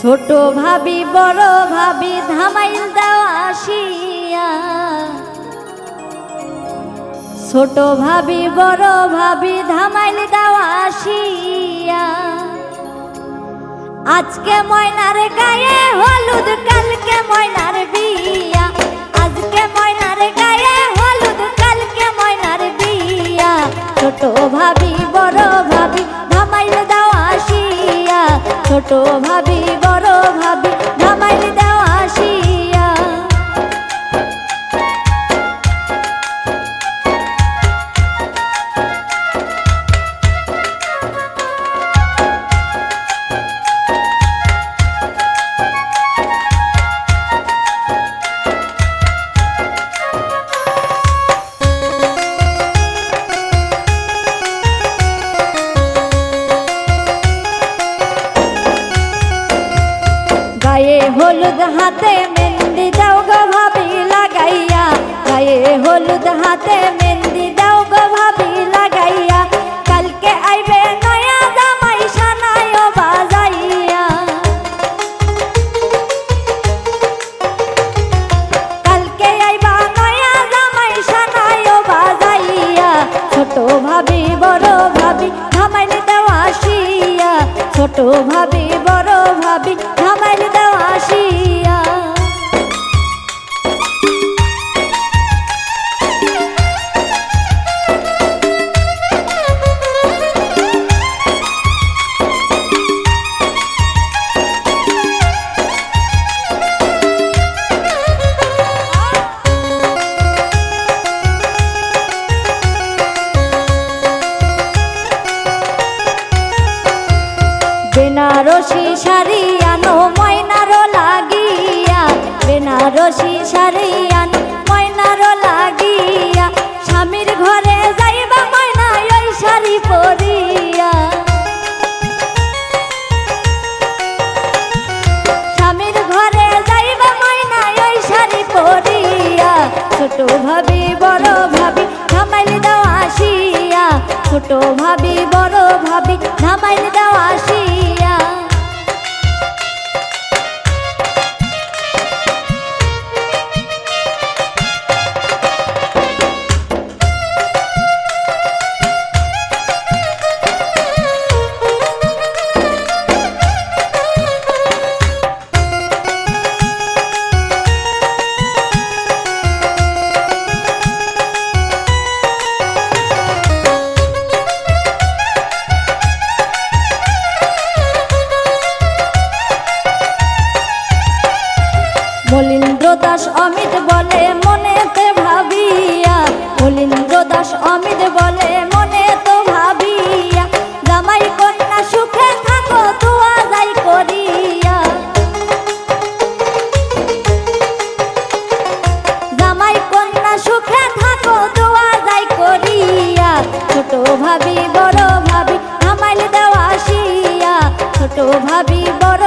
ছোট ভাবি, বড় ভাবি, ধামাইল দেওয়া আসিয়া। ছোট ভাবি, বড় ভাবি, ধামাইল দেওয়া আসিয়া। আজকে ময়নার গায়ে হলুদ, কালকে ময়নার বিয়া। আজকে ময়নার হলুদ হাতে মেহেন্দি দাও গো ভাবি লাগাইয়া। গায়ে হলুদ হাতে মেহেন্দি দাও গো ভাবি লাগাইয়া। কালকে আইবে নয়া জামাই সানায় বাজাইয়া। কালকে আইবা নয়া জামাই সানায় বাজাইয়া। ছোট ভাবি, বড় ভাবি ধামাইল দেওয়া আসিয়া। ছোট ভাবি, বড় ভাবি বেনারসি শাড়ি আনো ময়নারো লাগিয়া। বেনারসি শাড়ি আনো ময়নারো লাগিয়া। স্বামীর ঘরে যাইবা ময়না ওই শাড়ি পরিয়া। স্বামীর ঘরে যাইবা ময়না ওই শাড়ি পরিয়া। ছোট ভাবি, বড় ভাবি, ধামাইল দেওয়া আসিয়া। ছোট ভাবি, বড় ভাবি, ধামাইল দেওয়া আসিয়া অমিত বলে মনেতে ভাবিয়া মলিন্দ্র দাস অমিত বলে মনে তো ভাবিয়া, জামাই কন্যা সুখে থাকো তুয়া যাই করিয়া। জামাই কন্যা সুখে থাকো, দোয়া যাই করিয়া। ছোট ভাবি, বড় ভাবি আমাইল দেওয়া ছোট ভাবি, বড়